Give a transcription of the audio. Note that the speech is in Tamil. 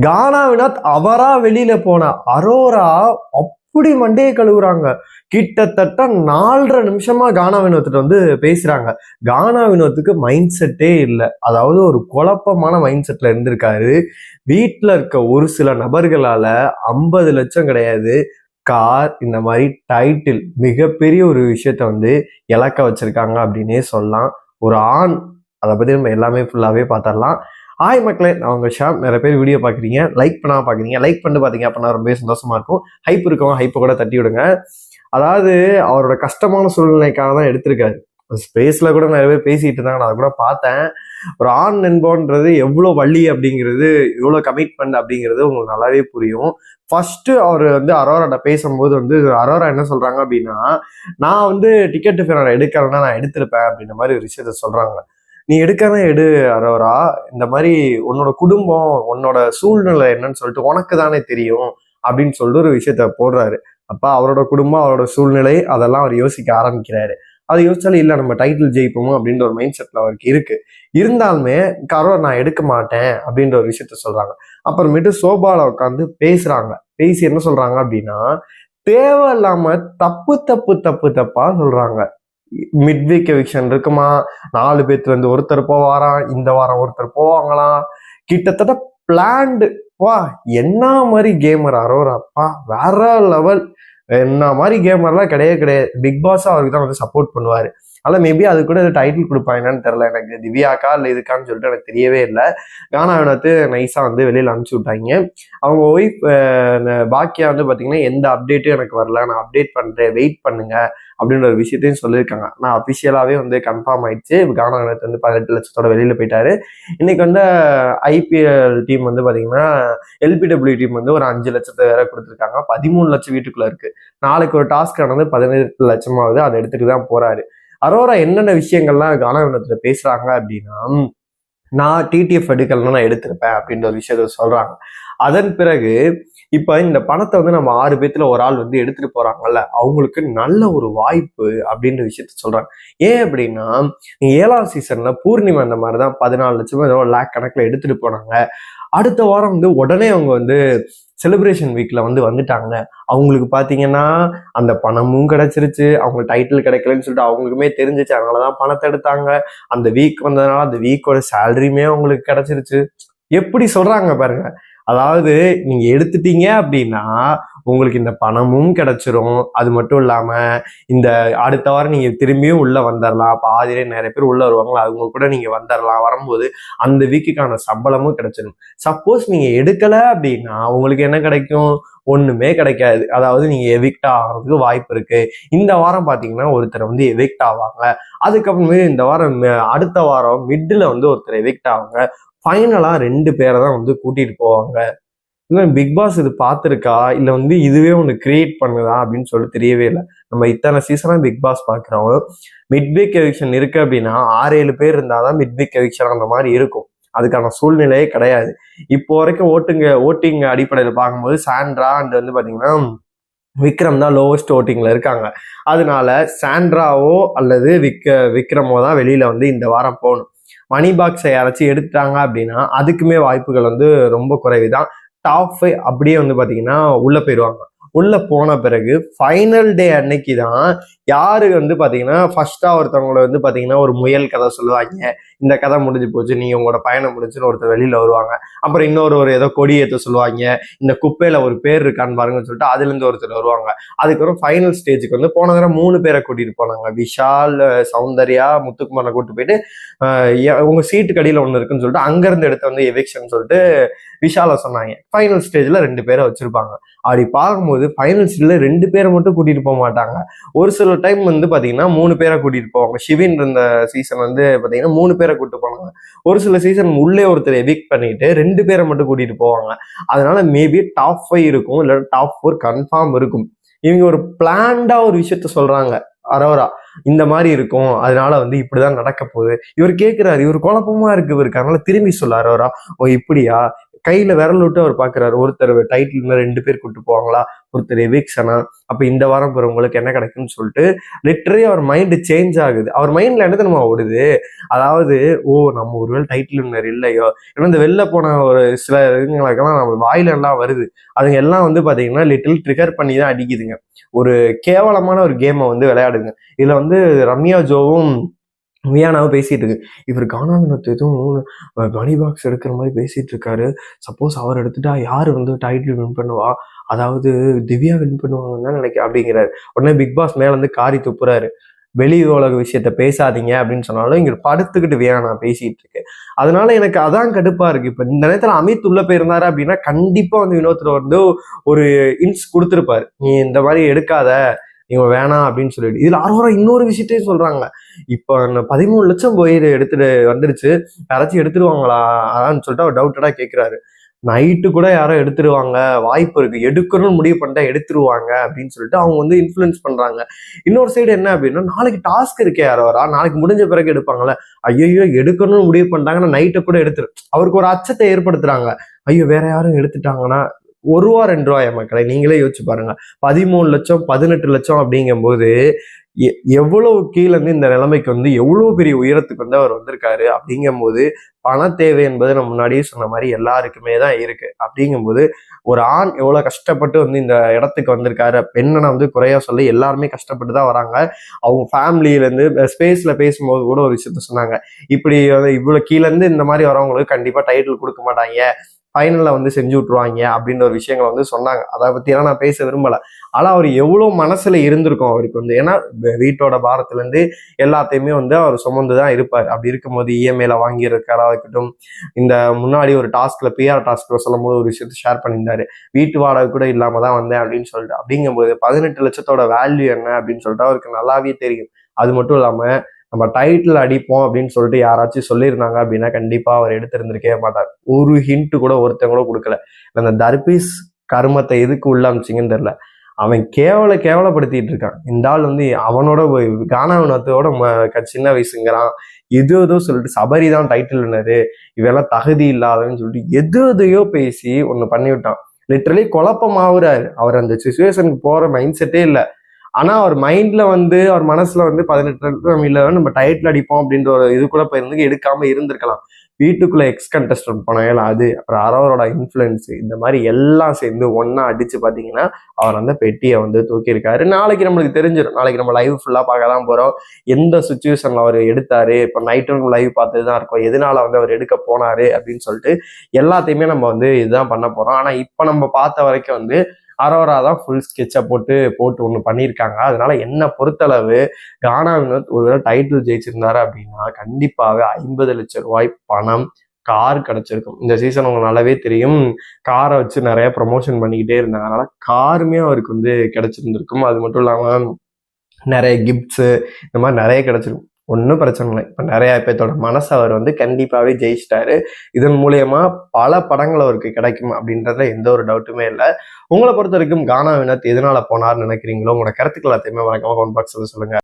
கானா வினோத் அவரா வெளியில போன அரோரா அப்படி மண்டையை கழுவுறாங்க. கிட்டத்தட்ட நாலரை நிமிஷமா கானா வினோத்துட்டு வந்து பேசுறாங்க. கானா வினோத்துக்கு மைண்ட் செட்டே இல்லை. அதாவது ஒரு குழப்பமான மைண்ட் செட்ல இருந்திருக்காரு. வீட்டில் இருக்க ஒரு சில நபர்களால ஐம்பது லட்சம் கிடையாது. கார் இந்த மாதிரி டைட்டில் மிகப்பெரிய ஒரு விஷயத்த வந்து இலக்க வச்சிருக்காங்க அப்படின்னே சொல்லலாம். ஒரு ஆண் அதை பத்தி நம்ம எல்லாமே ஃபுல்லாவே பார்த்துடலாம். ஆய் மக்களே நான் உங்கள் ஷாம். நிறைய பேர் வீடியோ பார்க்குறீங்க. லைக் பண்ணால் பார்க்குறீங்க. லைக் பண்ணிட்டு பார்த்தீங்க அப்படின்னா ரொம்பவே சந்தோஷமாக இருக்கும். ஹைப் இருக்கவங்க ஹைப்பை கூட தட்டி விடுங்க அதாவது அவரோட கஷ்டமான சூழ்நிலைக்காக தான் எடுத்திருக்காரு. ஸ்பேஸில் கூட நிறைய பேர் பேசிகிட்டு இருந்தாங்க. நான் அதை கூட பார்த்தேன். ஒரு ஆண் நண்போன்றது எவ்வளோ வள்ளி அப்படிங்கிறது எவ்வளோ கமிட்மெண்ட் அப்படிங்கிறது உங்களுக்கு நல்லாவே புரியும். ஃபர்ஸ்ட் அவர் வந்து அரோராட்ட பேசும்போது வந்து அரோரா என்ன சொல்றாங்க அப்படின்னா நான் வந்து டிக்கெட் ஃபேர் எடுக்கலன்னா நான் எடுத்திருப்பேன் அப்படின்ற மாதிரி ஒரு விஷயத்த சொல்றாங்க. நீ எடுக்காம எடு அரோரா. இந்த மாதிரி உன்னோட குடும்பம் உன்னோட சூழ்நிலை என்னன்னு சொல்லிட்டு உனக்கு தானே தெரியும் அப்படின்னு சொல்லிட்டு ஒரு விஷயத்த போடுறாரு. அப்ப அவரோட குடும்பம் அவரோட சூழ்நிலை அதெல்லாம் அவர் யோசிக்க ஆரம்பிக்கிறாரு. அதை யோசிச்சாலும் இல்லை நம்ம டைட்டில் ஜெயிப்போமோ அப்படின்ற ஒரு மைண்ட் செட்ல அவருக்கு இருக்கு. இருந்தாலுமே கரோ நான் எடுக்க மாட்டேன் அப்படின்ற ஒரு விஷயத்த சொல்றாங்க. அப்புறமேட்டு சோபால உட்காந்து பேசுறாங்க. பேசி என்ன சொல்றாங்க அப்படின்னா தேவையில்லாம தப்பு தப்பு தப்பு தப்பா சொல்றாங்க. மிட் வீக் எவிக்ஷன் இருக்குமா? நாலு பேர்த்து வந்து ஒருத்தர் போவாராம் இந்த வாரம் ஒருத்தர் போவாங்களாம் கிட்டத்தட்ட பிளான்டு வா என்ன மாதிரி கேமர் அரோராப்பா? வேற லெவல் என்ன மாதிரி கேமர்லாம் கிடையவே கிடையாது. பிக் பாஸாக அவருக்கு தான் வந்து சப்போர்ட் பண்ணுவார். அதில் மேபி அது கூட டைட்டில் கொடுப்பாங்கன்னு தெரில எனக்கு திவ்யாக்கா இல்லை இதுக்கான்னு சொல்லிட்டு எனக்கு தெரியவே இல்லை. கானா வந்து நைஸாக வந்து வெளியில் அனுப்பிச்சி விட்டாங்க. அவங்க ஒய்ஃப் பாக்கியா வந்து பார்த்தீங்கன்னா எந்த அப்டேட்டும் எனக்கு வரல. நான் அப்டேட் பண்ணுறேன் வெயிட் பண்ணுங்க. அப்படின்ற ஒரு விஷயத்தையும் சொல்லியிருக்காங்க. நான் அஃபிஷியலாகவே வந்து கன்ஃபார்ம் ஆயிடுச்சு. கானா வினத்து வந்து பதினெட்டு லட்சத்தோட வெளியில் போயிட்டாரு. இன்னைக்கு வந்து ஐபிஎல் டீம் வந்து பார்த்தீங்கன்னா எல்பிடபிள்யூ டீம் வந்து ஒரு அஞ்சு லட்சத்தை வேற கொடுத்துருக்காங்க. பதிமூணு லட்சம் வீட்டுக்குள்ளே இருக்கு. நாளைக்கு ஒரு டாஸ்க் ஆனது பதினெட்டு லட்சமாவது அதை எடுத்துட்டு தான் போறாரு. அரோரா என்னென்ன விஷயங்கள்லாம் கானாவினத்துல பேசுறாங்க அப்படின்னா நான் டிடிஎஃப் எடுக்கலன்னா நான் எடுத்திருப்பேன் அப்படின்ற ஒரு விஷயத்த சொல்றாங்க. அதன் பிறகு இப்போ இந்த பணத்தை வந்து நம்ம ஆறு பேத்துல ஒரு ஆள் வந்து எடுத்துட்டு போறாங்கல்ல அவங்களுக்கு நல்ல ஒரு வாய்ப்பு அப்படின்ற விஷயத்த சொல்றாங்க. ஏன் அப்படின்னா ஏழாம் சீசன்ல பூர்ணிமா அந்த மாதிரிதான் பதினாலு லட்சம் ஏதோ லேக் கணக்குல எடுத்துட்டு போனாங்க. அடுத்த வாரம் வந்து உடனே அவங்க வந்து செலிப்ரேஷன் வீக்ல வந்து வந்துட்டாங்க. அவங்களுக்கு பாத்தீங்கன்னா அந்த பணமும் கிடைச்சிருச்சு அவங்க டைட்டில் கிடைக்கலன்னு சொல்லிட்டு அவங்களுக்குமே தெரிஞ்சிச்சு. அதனாலதான் பணத்தை எடுத்தாங்க. அந்த வீக் வந்ததுனால அந்த வீக்கோட சேலரியுமே அவங்களுக்கு கிடைச்சிருச்சு. எப்படி சொல்றாங்க பாருங்க. அதாவது நீங்க எடுத்துட்டீங்க அப்படின்னா உங்களுக்கு இந்த பணமும் கிடைச்சிரும். அது மட்டும் இல்லாம இந்த அடுத்த வாரம் நீங்க திரும்பியும் உள்ள வந்துடலாம் பாதியிலே நிறைய பேர் உள்ள வருவாங்களா அவங்க கூட நீங்க வந்துடலாம் வரும்போது அந்த வீக்குக்கான சம்பளமும் கிடைச்சிடும் சப்போஸ் நீங்க எடுக்கல அப்படின்னா உங்களுக்கு என்ன கிடைக்கும்? ஒண்ணுமே கிடைக்காது. அதாவது நீங்க எவிக்ட் ஆகிறதுக்கு வாய்ப்பு இருக்கு. இந்த வாரம் பாத்தீங்கன்னா ஒருத்தர் வந்து எவிக்ட் ஆவாங்க. அதுக்கப்புறமே இந்த வாரம் அடுத்த வாரம் மிட்ல வந்து ஒருத்தர் எவிக்ட் ஆவாங்க. ஃபைனலாக ரெண்டு பேரை தான் வந்து கூட்டிகிட்டு போவாங்க. இல்லை பிக் பாஸ் இது பார்த்துருக்கா? இல்லை வந்து இதுவே ஒன்று கிரியேட் பண்ணுதா? அப்படின்னு சொல்லி தெரியவே இல்லை. நம்ம இத்தனை சீசனாக பிக் பாஸ் பார்க்குறோம். மிட் வீக் எவிக்ஷன் இருக்குது அப்படின்னா ஆறு ஏழு பேர் இருந்தால் தான் மிட் வீக் எவிக்ஷன் அந்த மாதிரி இருக்கும். அதுக்கான சூழ்நிலையே கிடையாது. இப்போ வரைக்கும் ஓட்டுங்க ஓட்டிங் அடிப்படையில் பார்க்கும்போது சாண்ட்ரா அண்ட் வந்து பார்த்தீங்கன்னா விக்ரம் தான் லோவஸ்ட் ஓட்டிங்கில் இருக்காங்க. அதனால சாண்ட்ராவோ அல்லது விக்க விக்ரமோ தான் வெளியில் வந்து இந்த வாரம் போகணும். மணி பாக்ஸை யாராச்சும் எடுத்துட்டாங்க அப்படின்னா அதுக்குமே வாய்ப்புகள் வந்து ரொம்ப குறைவு தான் டாப் ஃபைவ் அப்படியே வந்து பார்த்தீங்கன்னா உள்ள போயிடுவாங்க உள்ள போன பிறகு ஃபைனல் டே அன்னைக்கு தான் யாரு வந்து பார்த்தீங்கன்னா ஃபர்ஸ்டா ஒருத்தவங்களை வந்து பார்த்தீங்கன்னா ஒரு முயல் கதை சொல்லுவாங்க. இந்த கதை முடிஞ்சு போச்சு நீங்கள் உங்களோட பயணம் முடிஞ்சுன்னு ஒருத்தர் வெளியில வருவாங்க. அப்புறம் இன்னொரு ஒரு ஏதோ கொடி ஏற்ற சொல்லுவாங்க. இந்த குப்பையில ஒரு பேர் இருக்கான்னு பாருங்கன்னு சொல்லிட்டு அதுல இருந்து ஒருத்தர் வருவாங்க. அதுக்கப்புறம் ஃபைனல் ஸ்டேஜுக்கு வந்து போன தடவை மூணு பேரை கூட்டிட்டு போனாங்க. விஷால் சௌந்தர்யா முத்துக்குமாரை கூட்டு போயிட்டு உங்க சீட்டு கடியில ஒண்ணு இருக்குன்னு சொல்லிட்டு அங்கேருந்து எடுத்து வந்து எவிக்ஷன் சொல்லிட்டு விஷால சொன்னாங்க. ஃபைனல் ஸ்டேஜ்ல ரெண்டு பேரை வச்சிருப்பாங்க. அப்படி பார்க்கும்போது ஃபைனல் ஸ்டேஜ்ல ரெண்டு பேரை மட்டும் கூட்டிட்டு போக மாட்டாங்க. ஒரு சில டைம் வந்து பாத்தீங்கன்னா மூணு பேரை கூட்டிட்டு போவாங்க. சிவின் இருந்த சீசன் வந்து பாத்தீங்கன்னா மூணு பேரை கூட்டிட்டு போனாங்க. ஒரு சில சீசன் உள்ளே ஒருத்தர் எவிக் பண்ணிட்டு ரெண்டு பேரை மட்டும் கூட்டிட்டு போவாங்க. அதனால மேபி டாப் ஃபைவ் இருக்கும் இல்ல டாப் ஃபோர் கன்ஃபார்ம் இருக்கும். இவங்க ஒரு பிளான்டா ஒரு விஷயத்த சொல்றாங்க. அரோரா இந்த மாதிரி இருக்கும். அதனால வந்து இப்படிதான் நடக்க போகுது. இவர் கேட்கிறாரு இவர் குழப்பமா இருக்கு இவருக்கு. அதனால திரும்பி சொல்ல அரோரா ஓ இப்படியா? கையில விரல் விட்டு அவர் பாக்குறாரு. ஒருத்தர் டைட்டில் ரெண்டு பேர் கூட்டு போவாங்களா? ஒருத்தர் எவிக்ஷனா அப்ப இந்த வாரம் போகிறவங்களுக்கு என்ன கிடைக்கும்னு சொல்லிட்டு லிட்டரலி அவர் மைண்டு சேஞ்ச் ஆகுது. அவர் மைண்ட்ல என்ன நம்ம ஓடுது? அதாவது ஓ நம்ம ஒருவேளை டைட்டில் வின்னர் இல்லையோ? ஏன்னா இந்த வெளில போன ஒரு சில இதுங்களுக்கெல்லாம் நம்ம வாயில எல்லாம் வருது. அதுங்க எல்லாம் வந்து பாத்தீங்கன்னா லிட்டில் ட்ரிகர் பண்ணி தான் அடிக்குதுங்க. ஒரு கேவலமான ஒரு கேமை வந்து விளையாடுங்க இதுல வந்து ரம்யா ஜோவும் வியானாவும் பேசிட்டு இருக்கு. இவர் கானா எதுவும் மணி பாக்ஸ் எடுக்கிற மாதிரி பேசிட்டு இருக்காரு. சப்போஸ் அவர் எடுத்துட்டா யார் வந்து டைட்டில் வின் பண்ணுவா? அதாவது திவ்யா வின் பண்ணுவாங்கன்னு நினைக்க அப்படிங்கிறாரு. உடனே பிக் பாஸ் மேல இருந்து காரி துப்புறாரு. வெளி உலக விஷயத்த பேசாதீங்க அப்படின்னு சொன்னாலும் இங்க படுத்துக்கிட்டு வியானா பேசிட்டு இருக்கு அதனால எனக்கு அதான் கடுப்பா இருக்கு. இப்ப இந்த நேரத்துல அமித் உள்ள போயிருந்தாரு அப்படின்னா கண்டிப்பா வந்து வினோத்துல வந்து ஒரு இன்ஸ் கொடுத்துருப்பாரு. நீ இந்த மாதிரி எடுக்காத. இவன் வேணாம் அப்படின்னு சொல்லிட்டு. இதுல அரோரா இன்னொரு விஷயத்தையும் சொல்றாங்க. இப்போ பதிமூணு லட்சம் போயிரு எடுத்துட்டு வந்துருச்சு. யாராச்சும் எடுத்துருவாங்களா? அதான்னு சொல்லிட்டு அவர் டவுட்டடா கேட்கிறாரு நைட்டு கூட யாரோ எடுத்துருவாங்க வாய்ப்பு இருக்கு. எடுக்கணும்னு முடிவு பண்ணிட்டா எடுத்துருவாங்க அப்படின்னு சொல்லிட்டு அவங்க வந்து இன்ஃப்ளூயன்ஸ் பண்றாங்க. இன்னொரு சைடு என்ன அப்படின்னா நாளைக்கு டாஸ்க் இருக்கே யாரோ வரா நாளைக்கு முடிஞ்ச பிறகு எடுப்பாங்கல்ல. ஐயோ எடுக்கணும்னு முடிவு பண்ணிட்டாங்கன்னா நைட்டை கூட எடுத்துரு. அவருக்கு ஒரு அச்சத்தை ஏற்படுத்துறாங்க. ஐயோ வேற யாரும் எடுத்துட்டாங்கன்னா ஒரு ரூபா ரெண்டு ரூபாய் மக்களை? நீங்களே யோசிச்சு பாருங்க. பதிமூணு லட்சம் பதினெட்டு லட்சம் அப்படிங்கும்போது எ- எவ்வளவு கீழேருந்து இந்த நிலைமைக்கு வந்து எவ்வளவு பெரிய உயரத்துக்கு வந்து அவர் வந்திருக்காரு அப்படிங்கும்போது பண தேவை என்பது நம்ம முன்னாடியே சொன்ன மாதிரி எல்லாருக்குமே தான் இருக்கு. அப்படிங்கும்போது ஒரு ஆண் எவ்வளவு கஷ்டப்பட்டு வந்து இந்த இடத்துக்கு வந்திருக்காரு? பெண்ணனை வந்து குறையா சொல்லி எல்லாருமே கஷ்டப்பட்டு தான் வராங்க. அவங்க ஃபேமிலியில இருந்து ஸ்பேஸ்ல பேசும்போது கூட ஒரு விஷயத்த சொன்னாங்க. இப்படி வந்து இவ்வளவு இந்த மாதிரி வரவங்களுக்கு கண்டிப்பா டைட்டில் கொடுக்க மாட்டாங்க. ஃபைனலில் வந்து செஞ்சு விட்ருவாங்க அப்படின்ற ஒரு விஷயங்களை வந்து சொன்னாங்க. அதை பத்தியெல்லாம் நான் பேச விரும்பல. ஆனால் அவர் எவ்வளோ மனசில் இருந்திருக்கும் அவருக்கு வந்து. ஏன்னா வீட்டோட பாரத்துலேருந்து எல்லாத்தையுமே வந்து அவர் சுமந்து தான் இருப்பார். அப்படி இருக்கும்போது இஎம்ஐயில் வாங்கியிருக்காரா இருக்கட்டும் இந்த முன்னாடி ஒரு டாஸ்கில் பிஆர் டாஸ்கில் சொல்லும் போது ஒரு விஷயத்த ஷேர் பண்ணியிருந்தாரு. வீட்டு வாடகை கூட இல்லாமல் தான் வந்தேன் அப்படின்னு சொல்லிட்டு. அப்படிங்கும்போது பதினெட்டு லட்சத்தோட வேல்யூ என்ன அப்படின்னு சொல்லிட்டு அவருக்கு நல்லாவே தெரியும். அது மட்டும் இல்லாமல் நம்ம டைட்டில் அடிப்போம் அப்படின்னு சொல்லிட்டு யாராச்சும் சொல்லியிருந்தாங்க அப்படின்னா கண்டிப்பாக அவர் எடுத்திருந்திருக்கவே மாட்டார். ஒரு ஹிண்ட் கூட ஒருத்தன் கூட கொடுக்கல. அந்த தர்பீஸ் கருமத்தை எதுக்கு உள்ள தெரில அவன் கேவல கேவலப்படுத்திட்டு இருக்கான். இந்த ஆள் வந்து அவனோட போய் ம- சின்ன வயசுங்கிறான். எது ஏதோ சொல்லிட்டு சபரி தான் டைட்டில் என்னது இவெல்லாம் தகுதி இல்லாதவன்னு சொல்லிட்டு எது எதையோ பேசி ஒன்று பண்ணி விட்டான் லிட்ரலி குழப்பமாகறாரு. அவர் அந்த சுச்சுவேஷனுக்கு போகிற மைண்ட் செட்டே இல்லை. ஆனால் அவர் மைண்டில் வந்து அவர் மனசில் வந்து பதினெட்டு லட்சம் நம்ம டைட்டில் அடிப்போம் அப்படின்ற ஒரு இது கூட போயிருந்து எடுக்காமல் இருந்திருக்கலாம். வீட்டுக்குள்ளே எக்ஸ் கண்டஸ்டன்ட் போனாங்க அது அப்புறம் அரவரோட இன்ஃப்ளூயன்ஸ் இந்த மாதிரி எல்லாம் சேர்ந்து ஒன்றா அடித்து பார்த்தீங்கன்னா அவர் அந்த பெட்டியை வந்து தூக்கியிருக்காரு. நாளைக்கு நம்மளுக்கு தெரிஞ்சிடும் நாளைக்கு நம்ம லைவ் ஃபுல்லாக பார்க்க தான் போகிறோம் எந்த சுச்சுவேஷனில் அவர் எடுத்தாரு? இப்போ நைட்டும் லைவ் பார்த்து தான் இருக்கும். எதனால வந்து அவர் எடுக்க போனாரு? அப்படின்னு சொல்லிட்டு எல்லாத்தையுமே நம்ம வந்து இதுதான் பண்ண போகிறோம் ஆனால் இப்போ நம்ம பார்த்த வரைக்கும் வந்து அரோரா தான் ஃபுல் ஸ்கெட்சை போட்டு போட்டு ஒன்று பண்ணியிருக்காங்க. அதனால என்ன பொறுத்தளவு கானா வினோத் ஒருவேளை டைட்டில் ஜெயிச்சிருந்தாரு அப்படின்னா கண்டிப்பாக ஐம்பது லட்சம் ரூபாய் பணம் கார் கிடச்சிருக்கும். இந்த சீசன் உங்களுக்கு நல்லாவே தெரியும். காரை வச்சு நிறைய ப்ரமோஷன் பண்ணிக்கிட்டே இருந்தாங்க. அதனால காருமே அவருக்கு வந்து கிடைச்சிருந்திருக்கும். அது மட்டும் இல்லாமல் நிறைய கிஃப்ட்ஸு இந்த மாதிரி நிறைய கிடச்சிருக்கும். ஒன்றும் பிரச்சனை இல்லை. இப்போ நிறையா பேர்த்தோட மனசை அவர் வந்து கண்டிப்பாகவே ஜெயிச்சிட்டாரு. இதன் மூலயமா பல படங்கள் அவருக்கு கிடைக்கும் அப்படின்றதுல எந்த ஒரு டவுட்டுமே இல்லை. உங்களை பொறுத்த வரைக்கும் கானா வினத் எதனால போனார்னு நினைக்கிறீங்களோ? உங்களோட கருத்துக்கள் எல்லாத்தையுமே வழக்கமாக கவுண்ட் பாக்ஸில் சொல்லுங்க.